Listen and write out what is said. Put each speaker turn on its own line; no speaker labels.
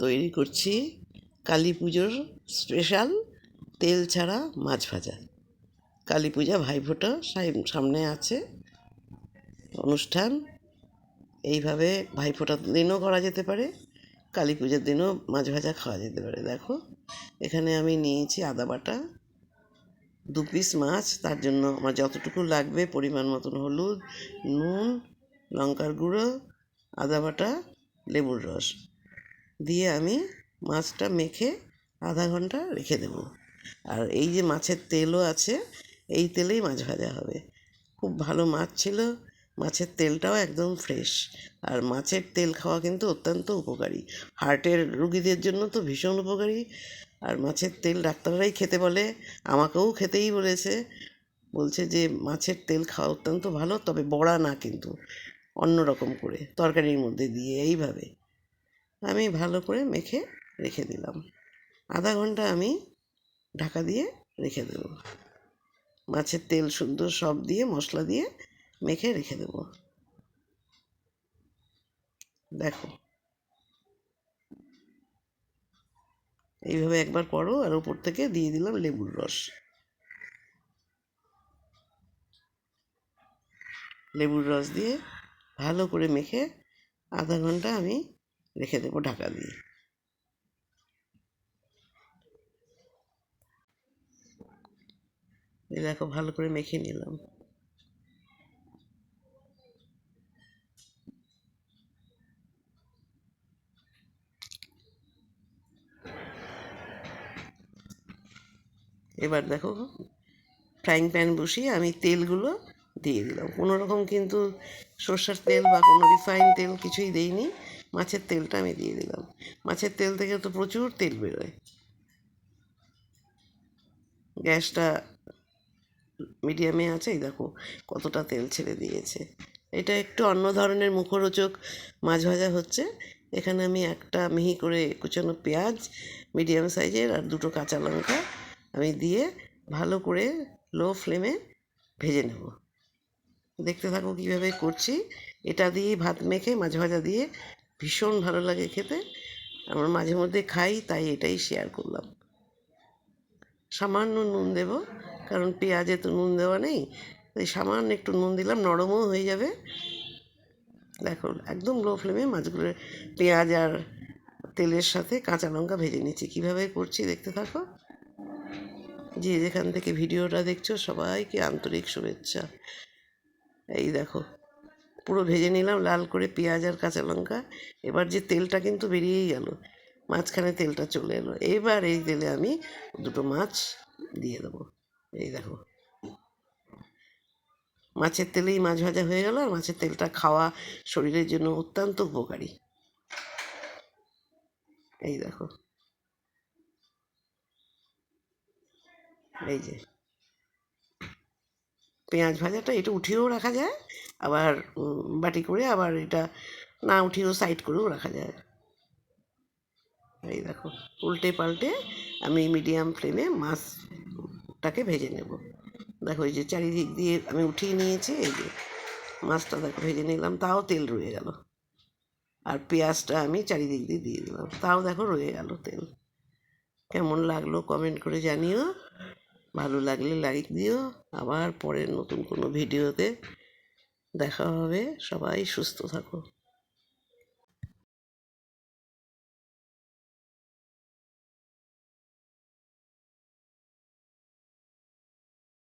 তৈরি করছি কালী পুজোর স্পেশাল তেল ছাড়া মাছ ভাজা। কালী পূজা ভাইফোঁটা সামনে আছে অনুষ্ঠান। এইভাবে ভাইফোঁটার দিনও করা যেতে পারে, কালী পুজোর দিনও মাছ ভাজা খাওয়া যেতে পারে। দেখো, এখানে আমি নিয়েছি আদা বাটা, দু পিস মাছ, তার জন্য আমার যতটুকু লাগবে, পরিমাণ মতন হলুদ, নুন, লঙ্কার গুঁড়ো, আদা বাটা, লেবুর রস। দিয়ে আমি মাছটা মেখে আধা ঘণ্টা রেখে দেবো। আর এই যে মাছের তেলও আছে, এই তেলেই মাছ ভাজা হবে। খুব ভালো মাছ ছিল, মাছের তেলটাও একদম ফ্রেশ। আর মাছের তেল খাওয়া কিন্তু অত্যন্ত উপকারী। হার্টের রুগীদের জন্য তো ভীষণ উপকারী। আর মাছের তেল ডাক্তাররাই খেতে বলে, আমাকেও খেতেই বলেছে। বলছে যে, মাছের তেল খাওয়া অত্যন্ত ভালো, তবে বড়া না কিন্তু অন্য রকম করে, তরকারির মধ্যে দিয়ে, এইভাবে। আমি ভালো করে মেখে রেখে দিলাম। আধা ঘণ্টা আমি ঢাকা দিয়ে রেখে দেব। মাছের তেল সুন্দর সব দিয়ে, মশলা দিয়ে মেখে রেখে দেব। দেখো। এইভাবে একবার পরো আর উপর থেকে দিয়ে দিলাম লেবুর রস। লেবুর রস দিয়ে ভালো করে মেখে আধা ঘণ্টা আমি রেখে দেবো ঢাকা দিয়ে। দেখো, ভালো করে মেখে নিলাম। এবার দেখো, ফ্রাইং প্যান বসিয়ে আমি তেলগুলো দিয়ে দিলাম। কোনো রকম কিন্তু সর্ষের তেল বা কোনো রিফাইন তেল কিছুই দেইনি। মাছের তেলটা আমি দিয়ে দিলাম। মাছের তেল থেকে তো প্রচুর তেল বেরোয়। গ্যাসটা মিডিয়ামে আছে দেখো কতটা তেল ছেড়ে দিয়েছে। এটা একটু অন্য ধরনের মুখরোচক মাছ ভাজা হচ্ছে। এখানে আমি একটা মিহি করে কুচানো পেঁয়াজ মিডিয়াম সাইজের আর দুটো কাঁচা লঙ্কা আমি দিয়ে ভালো করে লো ফ্লেমে ভেজে নেব। দেখতে থাকো কীভাবে করছি। এটা দিয়ে ভাত মেখে মাছ ভাজা দিয়ে ভীষণ ভালো লাগে খেতে। আমরা মাঝে মধ্যে খাই, তাই এটাই শেয়ার করলাম। সামান্য নুন দেব, কারণ পেঁয়াজে তো নুন দেওয়া নেই। তাই সামান্য একটু নুন দিলাম, নরমও হয়ে যাবে। দেখো, একদম লো ফ্লেমে মাছগুলো, পেঁয়াজ আর তেলের সাথে কাঁচা লঙ্কা ভেজে নিচ্ছি। কীভাবে করছি দেখতে থাকো। যে যেখান থেকে ভিডিওটা দেখছ, সবাইকে আন্তরিক শুভেচ্ছা। এই দেখো পুরো ভেজে নিলাম, লাল করে পেঁয়াজ আর কাঁচা লঙ্কা। এবার যে তেলটা কিন্তু বেরিয়েই গেল, মাঝখানে তেলটা চলে এলো। এবার এই তেলে আমি দুটো মাছ দিয়ে দেবো। এই দেখো। মাছের তেলেই মাছ ভাজা হয়ে গেল, আর মাছের তেলটা খাওয়া শরীরের জন্য অত্যন্ত উপকারী। এই দেখো। এই যে। পেঁয়াজ ভাজাটা এটা উঠিয়েও রাখা যায়। আবার বাটি করে আবার এটা না উঠিয়েও সাইড করেও রাখা যায়। এই দেখো, উল্টে পাল্টে আমি মিডিয়াম ফ্লেমে মাছটাকে ভেজে নেব। দেখো, এই যে চারিদিক দিয়ে আমি উঠিয়ে নিয়েছি, এই যে মাছটা দেখো ভেজে নিলাম, তাও তেল রয়ে গেল। আর পেঁয়াজটা আমি চারিদিক দিয়ে দিয়ে দিলাম, তাও দেখো রয়ে গেল তেল। কেমন লাগল কমেন্ট করে জানিও। ভালো লাগলে লাইক দিও। আবার পরের নতুন কোনো ভিডিওতে দেখা হবে। সবাই সুস্থ থাকো।